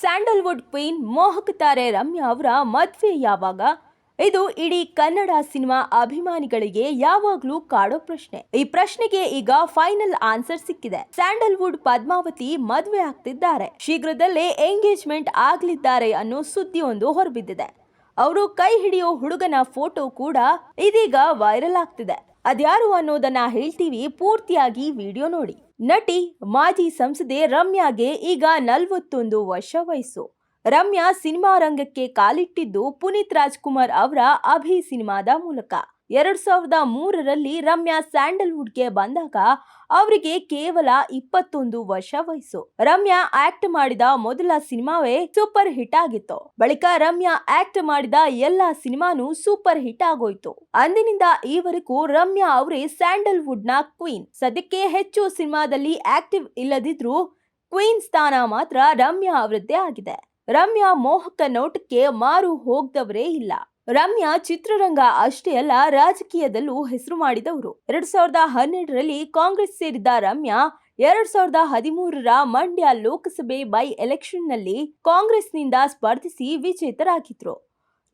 Sandalwood queen ಮೋಹಕ ತಾರೆ ರಮ್ಯಾ ಅವರ ಮದುವೆ ಯಾವಾಗ? ಇದು ಇಡೀ ಕನ್ನಡ ಸಿನಿಮಾ ಅಭಿಮಾನಿಗಳಿಗೆ ಯಾವಾಗ್ಲೂ ಕಾಡೋ ಪ್ರಶ್ನೆ. ಈ ಪ್ರಶ್ನೆಗೆ ಈಗ ಫೈನಲ್ ಆನ್ಸರ್ ಸಿಕ್ಕಿದೆ. ಸ್ಯಾಂಡಲ್ವುಡ್ ಪದ್ಮಾವತಿ ಮದುವೆ ಆಗ್ತಿದ್ದಾರೆ. ಶೀಘ್ರದಲ್ಲೇ ಎಂಗೇಜ್ಮೆಂಟ್ ಆಗಲಿದ್ದಾರೆ ಅನ್ನೋ ಸುದ್ದಿಯೊಂದು ಹೊರಬಿದ್ದಿದೆ. ಅವರು ಕೈ ಹಿಡಿಯೋ ಹುಡುಗನ ಫೋಟೋ ಕೂಡ ಇದೀಗ ವೈರಲ್ ಆಗ್ತಿದೆ. ಅದ್ಯಾರು ಅನ್ನೋದನ್ನ ಹೇಳ್ತೀವಿ, ಪೂರ್ತಿಯಾಗಿ ವಿಡಿಯೋ ನೋಡಿ. ನಟಿ ಮಾಜಿ ಸಂಸದೆ ರಮ್ಯಾಗೆ ಈಗ ನಲವತ್ತೊಂದು ವರ್ಷ ವಯಸ್ಸು. ರಮ್ಯಾ ಸಿನಿಮಾ ರಂಗಕ್ಕೆ ಕಾಲಿಟ್ಟಿದ್ದು ಪುನೀತ್ ರಾಜ್ಕುಮಾರ್ ಅವರ ಅಭಿ ಸಿನಿಮಾದ ಮೂಲಕ. ಎರಡ್ ಸಾವಿರದ ಮೂರರಲ್ಲಿ ರಮ್ಯಾ ಸ್ಯಾಂಡಲ್ವುಡ್ಗೆ ಬಂದಾಗ ಅವರಿಗೆ ಕೇವಲ ಇಪ್ಪತ್ತೊಂದು ವರ್ಷ ವಯಸ್ಸು. ರಮ್ಯಾ ಆಕ್ಟ್ ಮಾಡಿದ ಮೊದಲ ಸಿನಿಮಾವೇ ಸೂಪರ್ ಹಿಟ್ ಆಗಿತ್ತು. ಬಳಿಕ ರಮ್ಯಾ ಆಕ್ಟ್ ಮಾಡಿದ ಎಲ್ಲಾ ಸಿನಿಮಾನು ಸೂಪರ್ ಹಿಟ್ ಆಗೋಯ್ತು. ಅಂದಿನಿಂದ ಈವರೆಗೂ ರಮ್ಯಾ ಅವರೇ ಸ್ಯಾಂಡಲ್ವುಡ್ನ ಕ್ವೀನ್. ಸದ್ಯಕ್ಕೆ ಹೆಚ್ಚು ಸಿನಿಮಾದಲ್ಲಿ ಆಕ್ಟಿವ್ ಇಲ್ಲದಿದ್ರೂ ಕ್ವೀನ್ ಸ್ಥಾನ ಮಾತ್ರ ರಮ್ಯಾ ಅವರದ್ದೇ ಆಗಿದೆ. ರಮ್ಯಾ ಮೋಹಕ ನೋಟಕ್ಕೆ ಮಾರು ಹೋಗ್ದವರೇ ಇಲ್ಲ. ರಮ್ಯಾ ಚಿತ್ರರಂಗ ಅಷ್ಟೇ ಅಲ್ಲ, ರಾಜಕೀಯದಲ್ಲೂ ಹೆಸರು ಮಾಡಿದವರು. ಎರಡ್ ಸಾವಿರದ ಹನ್ನೆರಡರಲ್ಲಿ ಕಾಂಗ್ರೆಸ್ ಸೇರಿದ ರಮ್ಯಾ, ಎರಡ್ ಸಾವಿರದ ಹದಿಮೂರರ ಮಂಡ್ಯ ಲೋಕಸಭೆ ಬೈ ಎಲೆಕ್ಷನ್ನಲ್ಲಿ ಕಾಂಗ್ರೆಸ್ನಿಂದ ಸ್ಪರ್ಧಿಸಿ ವಿಜೇತರಾಗಿದ್ರು.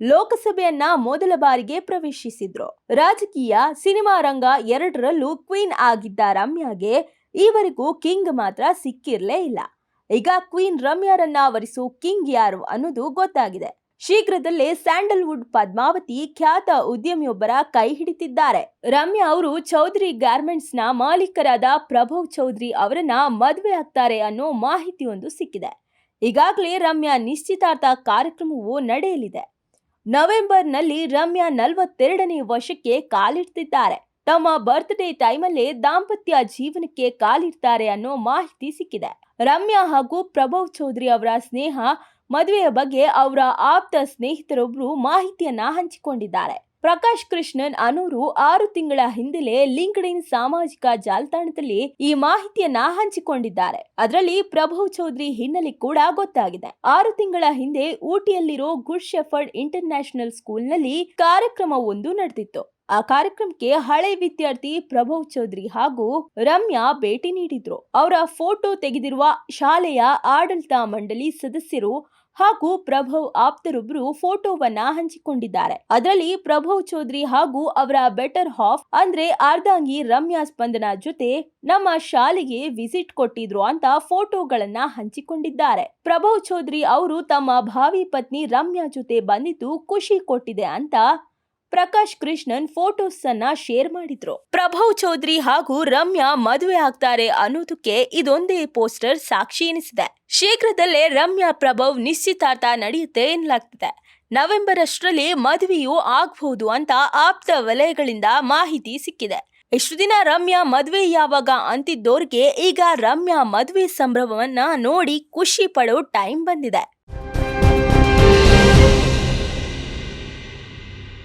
ಲೋಕಸಭೆಯನ್ನ ಮೊದಲ ಬಾರಿಗೆ ಪ್ರವೇಶಿಸಿದ್ರು. ರಾಜಕೀಯ, ಸಿನಿಮಾ ರಂಗ ಎರಡರಲ್ಲೂ ಕ್ವೀನ್ ಆಗಿದ್ದ ರಮ್ಯಾಗೆ ಈವರೆಗೂ ಕಿಂಗ್ ಮಾತ್ರ ಸಿಕ್ಕಿರ್ಲೇ ಇಲ್ಲ. ಈಗ ಕ್ವೀನ್ ರಮ್ಯಾರನ್ನ ವರಿಸೋ ಕಿಂಗ್ ಯಾರು ಅನ್ನೋದು ಗೊತ್ತಾಗಿದೆ. ಶೀಘ್ರದಲ್ಲೇ ಸ್ಯಾಂಡಲ್ವುಡ್ ಪದ್ಮಾವತಿ ಖ್ಯಾತ ಉದ್ಯಮಿಯೊಬ್ಬರ ಕೈ ಹಿಡಿತಿದ್ದಾರೆ. ರಮ್ಯಾ ಅವರು ಚೌಧರಿ ಗಾರ್ಮೆಂಟ್ಸ್ನ ಮಾಲೀಕರಾದ ಪ್ರಭವ್ ಚೌಧರಿ ಅವರನ್ನ ಮದುವೆ ಆಗ್ತಾರೆ ಅನ್ನೋ ಮಾಹಿತಿಯೊಂದು ಸಿಕ್ಕಿದೆ. ಈಗಾಗಲೇ ರಮ್ಯಾ ನಿಶ್ಚಿತಾರ್ಥ ಕಾರ್ಯಕ್ರಮವು ನಡೆಯಲಿದೆ. ನವೆಂಬರ್ನಲ್ಲಿ ರಮ್ಯಾ ನಲವತ್ತೆರಡನೇ ವರ್ಷಕ್ಕೆ ಕಾಲಿಡ್ತಿದ್ದಾರೆ. ತಮ್ಮ ಬರ್ತ್ಡೇ ಟೈಮಲ್ಲೇ ದಾಂಪತ್ಯ ಜೀವನಕ್ಕೆ ಕಾಲಿಡ್ತಾರೆ ಅನ್ನೋ ಮಾಹಿತಿ ಸಿಕ್ಕಿದೆ. ರಮ್ಯಾ ಹಾಗೂ ಪ್ರಭವ್ ಚೌಧರಿ ಅವರ ಸ್ನೇಹ, ಮದುವೆಯ ಬಗ್ಗೆ ಅವರ ಆಪ್ತ ಸ್ನೇಹಿತರೊಬ್ಬರು ಮಾಹಿತಿಯನ್ನ ಹಂಚಿಕೊಂಡಿದ್ದಾರೆ. ಪ್ರಕಾಶ್ ಕೃಷ್ಣನ್, ಅನೂರು ಆರು ತಿಂಗಳ ಹಿಂದೆಲೇ ಲಿಂಕ್ಡ್ ಇನ್ ಸಾಮಾಜಿಕ ಜಾಲತಾಣದಲ್ಲಿ ಈ ಮಾಹಿತಿಯನ್ನ ಹಂಚಿಕೊಂಡಿದ್ದಾರೆ. ಅದರಲ್ಲಿ ಪ್ರಭವ್ ಚೌಧರಿ ಹಿನ್ನೆಲೆ ಕೂಡ ಗೊತ್ತಾಗಿದೆ. ಆರು ತಿಂಗಳ ಹಿಂದೆ ಊಟಿಯಲ್ಲಿರೋ ಗುಡ್ ಶೆಫರ್ಡ್ ಇಂಟರ್ ನ್ಯಾಷನಲ್ ಸ್ಕೂಲ್ನಲ್ಲಿ ಕಾರ್ಯಕ್ರಮವೊಂದು ನಡೆದಿತ್ತು. ಆ ಕಾರ್ಯಕ್ರಮಕ್ಕೆ ಹಳೆ ವಿದ್ಯಾರ್ಥಿ ಪ್ರಭವ್ ಚೌಧರಿ ಹಾಗೂ ರಮ್ಯಾ ಭೇಟಿ ನೀಡಿದ್ರು. ಅವರ ಫೋಟೋ ತೆಗೆದಿರುವ ಶಾಲೆಯ ಆಡಳಿತ ಮಂಡಳಿ ಸದಸ್ಯರು ಹಾಗೂ ಪ್ರಭವ್ ಆಪ್ತರೊಬ್ರು ಫೋಟೋವನ್ನ ಹಂಚಿಕೊಂಡಿದ್ದಾರೆ. ಅದರಲ್ಲಿ ಪ್ರಭವ್ ಚೌಧರಿ ಹಾಗೂ ಅವರ ಬೆಟರ್ ಹಾಫ್ ಅಂದ್ರೆ ಅರ್ಧಾಂಗಿ ರಮ್ಯಾ ಸ್ಪಂದನ ಜೊತೆ ನಮ್ಮ ಶಾಲೆಗೆ ವಿಸಿಟ್ ಕೊಟ್ಟಿದ್ರು ಅಂತ ಫೋಟೋಗಳನ್ನ ಹಂಚಿಕೊಂಡಿದ್ದಾರೆ. ಪ್ರಭವ್ ಚೌಧರಿ ಅವರು ತಮ್ಮ ಭಾವಿ ಪತ್ನಿ ರಮ್ಯಾ ಜೊತೆ ಬಂದಿದ್ದು ಖುಷಿ ಕೊಟ್ಟಿದೆ ಅಂತ ಪ್ರಕಾಶ್ ಕೃಷ್ಣನ್ ಫೋಟೋಸ್ ಅನ್ನ ಶೇರ್ ಮಾಡಿದ್ರು. ಪ್ರಭವ್ ಚೌಧರಿ ಹಾಗೂ ರಮ್ಯಾ ಮದುವೆ ಆಗ್ತಾರೆ ಅನ್ನೋದಕ್ಕೆ ಇದೊಂದೇ ಪೋಸ್ಟರ್ ಸಾಕ್ಷಿ ಎನಿಸಿದೆ. ಶೀಘ್ರದಲ್ಲೇ ರಮ್ಯಾ ಪ್ರಭವ್ ನಿಶ್ಚಿತಾರ್ಥ ನಡೆಯುತ್ತೆ ಎನ್ನಲಾಗ್ತಿದೆ. ನವೆಂಬರ್ ಅಷ್ಟರಲ್ಲಿ ಮದುವೆಯು ಆಗ್ಬಹುದು ಅಂತ ಆಪ್ತ ವಲಯಗಳಿಂದ ಮಾಹಿತಿ ಸಿಕ್ಕಿದೆ. ಇಷ್ಟು ದಿನ ರಮ್ಯಾ ಮದುವೆ ಯಾವಾಗ ಅಂತಿದ್ದೋರ್ಗೆ ಈಗ ರಮ್ಯಾ ಮದುವೆ ಸಂಭ್ರಮವನ್ನ ನೋಡಿ ಖುಷಿ ಪಡೋ ಟೈಮ್ ಬಂದಿದೆ.